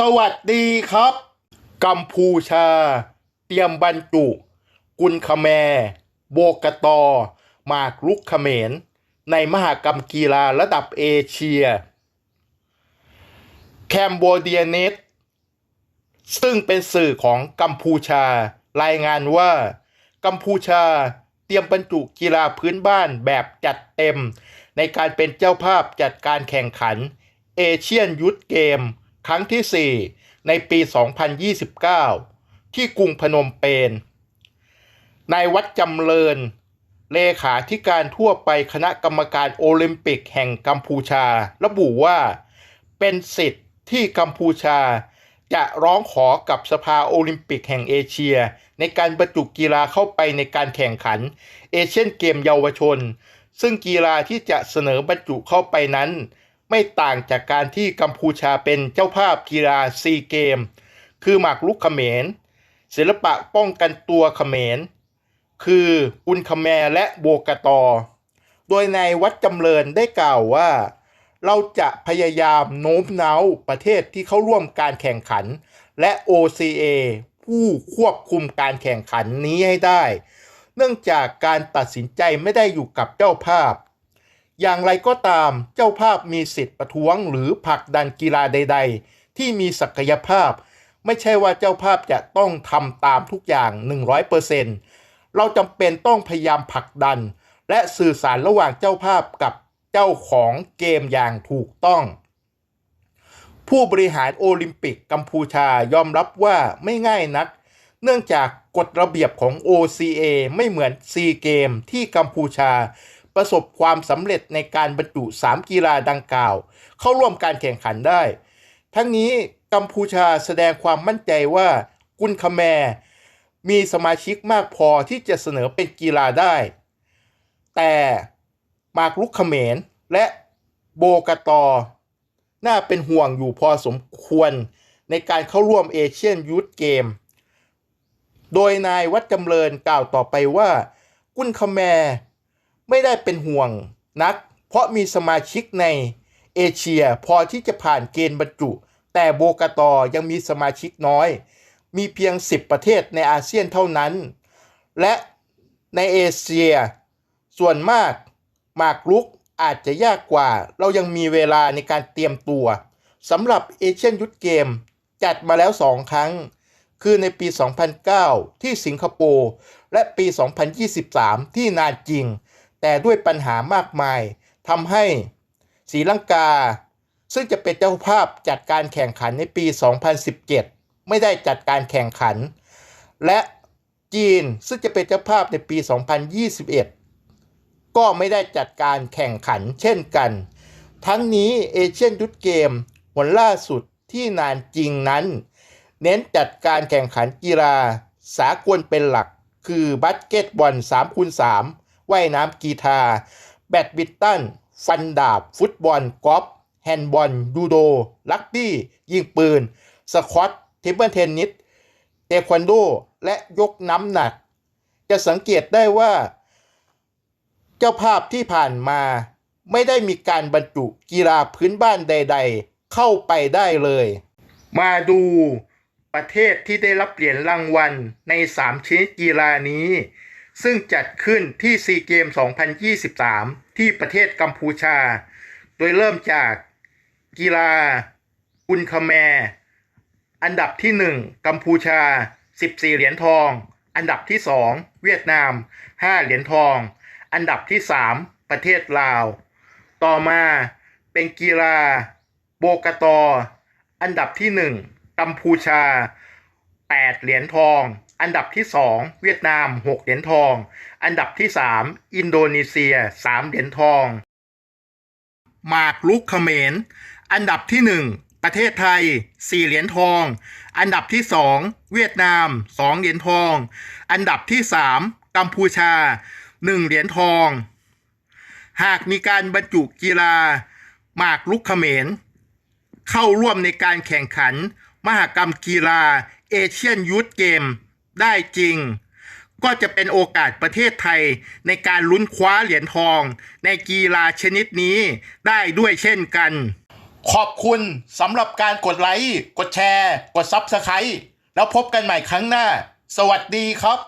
สวัสดีครับ กัมพูชา เตรียมบรรจุ กุนคาแม โบกตอมากลุกเขมร ในมหากรรมกีฬาระดับเอเชีย แคมโบเดียเนตซึ่งเป็นสื่อของกัมพูชา รายงานว่า กัมพูชาเตรียมบรรจุกีฬาพื้นบ้านแบบจัดเต็ม ในการเป็นเจ้าภาพจัดการแข่งขัน เอเชียนยุทธเกม ครั้งที่ 4 ในปี 2029 ที่กรุงพนมเปญนายวัดจำเริญ เลขาธิการทั่วไปคณะกรรมการโอลิมปิกแห่งกัมพูชา ระบุว่าเป็นสิทธิ์ที่กัมพูชา จะร้องขอกับสภาโอลิมปิกแห่งเอเชีย ในการบรรจุกีฬาเข้าไปในการแข่งขันเอเชียนเกมเยาวชน ซึ่งกีฬาที่จะเสนอบรรจุเข้าไปนั้น ไม่ต่างจากการที่กัมพูชาเป็นเจ้าภาพกีฬาซีเกม คือหมากรุกเขมร ศิลปะป้องกันตัวเขมร คืออุนคแมและโบกตอ โดยในายวัดจำเริญได้กล่าวว่า เราจะพยายามโน้มน้าวประเทศที่เข้าร่วมการแข่งขัน และ OCA ผู้ควบคุมการแข่งขันนี้ให้ได้ เนื่องจากการตัดสินใจไม่ได้อยู่กับเจ้าภาพ อย่างไรก็ตามเจ้าภาพมีสิทธิ์ประท้วงหรือผลักดันกีฬาใด ๆ ที่มีศักยภาพ ไม่ใช่ว่าเจ้าภาพจะต้องทำตามทุกอย่าง 100%เราจำเป็นต้องพยายามผลักดัน และสื่อสารระหว่างเจ้าภาพกับเจ้าของเกมอย่างถูกต้อง ผู้บริหารโอลิมปิกกัมพูชายอมรับว่าไม่ง่ายนัก เนื่องจากกฎระเบียบของ OCA ไม่เหมือนซีเกมที่กัมพูชา ประสบความสำเร็จในการบรรจุ 3 กีฬาดังกล่าว เข้าร่วมการแข่งขันได้ ทั้งนี้กัมพูชาแสดงความมั่นใจว่ากุนคาแมมีสมาชิกมากพอที่จะเสนอเป็นกีฬาได้ แต่มากลุกเขมรและโบกตอ น่าเป็นห่วงอยู่พอสมควรในการเข้าร่วมเอเชียนยูทเกม โดยนายวัดจำเริญกล่าวต่อไปว่า กุนคาแม ไม่ได้เป็นห่วงนัก เพราะมีสมาชิกในเอเชียพอที่จะผ่านเกณฑ์บรรจุ แต่โบกตอยังมีสมาชิกน้อย มีเพียง 10 ประเทศในอาเซียนเท่านั้น และในเอเชีย ส่วนมากหมากรุกอาจจะยากกว่า เรายังมีเวลาในการเตรียมตัวสำหรับเอเชียนยุทธเกม จัดมาแล้ว 2 ครั้ง คือในปี 2009 ที่สิงคโปร์ และปี 2023 ที่นานจริง แต่ด้วยปัญหามากมายทำให้ศรีลังกา ซึ่งจะเป็นเจ้าภาพจัดการแข่งขันในปี 2017 ไม่ได้จัดการแข่งขัน และจีนซึ่งจะเป็นเจ้าภาพในปี 2021 ก็ไม่ได้จัดการแข่งขันเช่นกัน ทั้งนี้เอเชียนยุทธเกมผลล่าสุดที่นานจริงนั้น เน้นจัดการแข่งขันกีฬาสากลเป็นหลัก คือบาสเกตบอล3คูณ3 ว่ายน้ำกีฬาแบดมินตัน ฟันดาบ ฟุตบอลกอล์ฟแฮนด์บอลยูโด ลักบี้ ยิงปืน สควอตเทเบิลเทนนิสเทควันโด และยกน้ำหนัก จะสังเกตได้ว่า เจ้าภาพที่ผ่านมาไม่ได้มีการบรรจุกีฬาพื้นบ้านใด ๆ เข้าไปได้เลย มาดูประเทศที่ได้รับเหรียญรางวัลใน 3 ชนิดกีฬานี้ ซึ่งจัดขึ้นที่ซีเกม 2023 ที่ประเทศกัมพูชา โดยเริ่มจากกีฬาอุนคาแม อันดับที่ 1 กัมพูชา 14 เหรียญทอง อันดับที่ 2 เวียดนาม 5 เหรียญทอง อันดับที่ 3 ประเทศลาว ต่อมาเป็นกีฬาโบกตอ อันดับที่ 1 กัมพูชา 8 เหรียญทอง อันดับที่ 2 เวียดนาม 6 เหรียญทอง อันดับที่ 3 อินโดนีเซีย 3 เหรียญทอง หมากลุกเขมร อันดับที่ 1 ประเทศไทย 4 เหรียญทอง อันดับที่ 2 เวียดนาม 2 เหรียญทอง อันดับที่ 3 กัมพูชา 1 เหรียญทอง หากมีการบรรจุกีฬา หมากลุกเขมร เข้าร่วมในการแข่งขัน มหกรรมกีฬาเอเชียนยูทเกม ได้จริง ก็จะเป็นโอกาสประเทศไทยในการลุ้นคว้าเหรียญทอง ในกีฬาชนิดนี้ได้ด้วยเช่นกัน ขอบคุณสำหรับการกดไลค์ กดแชร์ กดซับสไครต์แล้วพบกันใหม่ครั้งหน้า สวัสดีครับ